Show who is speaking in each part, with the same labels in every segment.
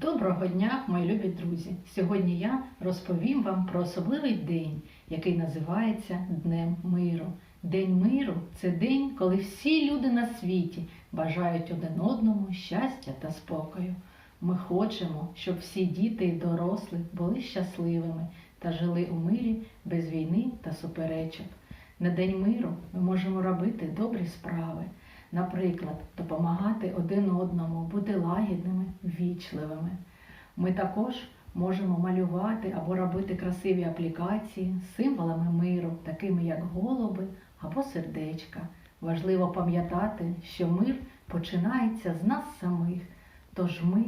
Speaker 1: Доброго дня, мої любі друзі! Сьогодні я розповім вам про особливий день, який називається Днем миру. День миру це день, коли всі люди на світі бажають один одному щастя та спокою. Ми хочемо, щоб всі діти і дорослі були щасливими та жили у мирі без війни та суперечок. На День миру ми можемо робити добрі справи. Наприклад, допомагати один одному, бути лагідними, ввічливими. Ми також можемо малювати або робити красиві аплікації з символами миру, такими як голуби або сердечка. Важливо пам'ятати, що мир починається з нас самих, тож ми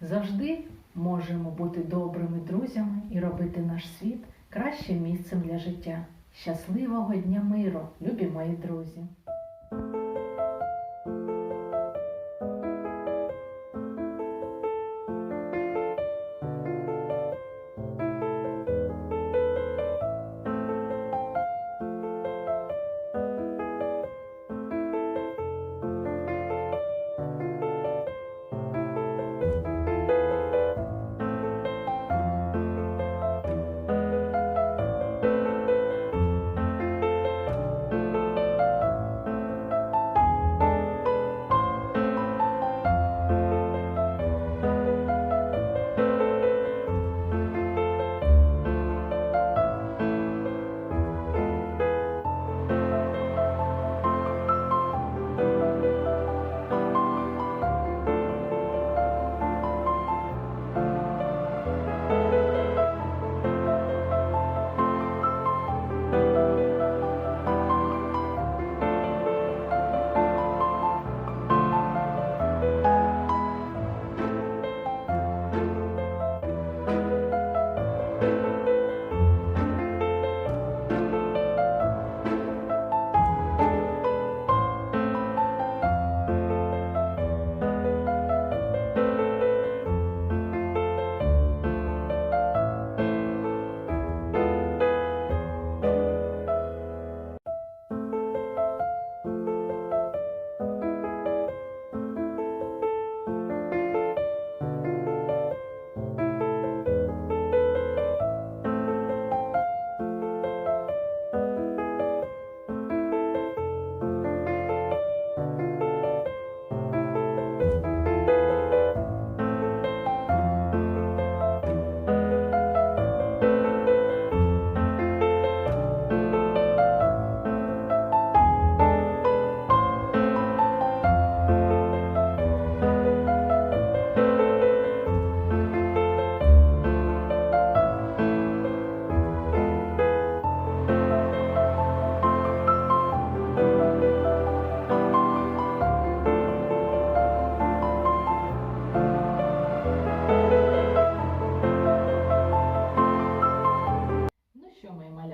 Speaker 1: завжди можемо бути добрими друзями і робити наш світ кращим місцем для життя. Щасливого дня миру, любі мої друзі!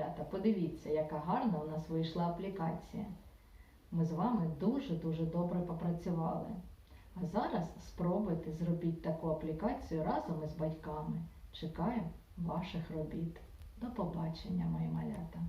Speaker 1: Малята, подивіться, яка гарна у нас вийшла аплікація. Ми з вами дуже-дуже добре попрацювали. А зараз спробуйте зробіть таку аплікацію разом із батьками. Чекаю ваших робіт. До побачення, мої малята!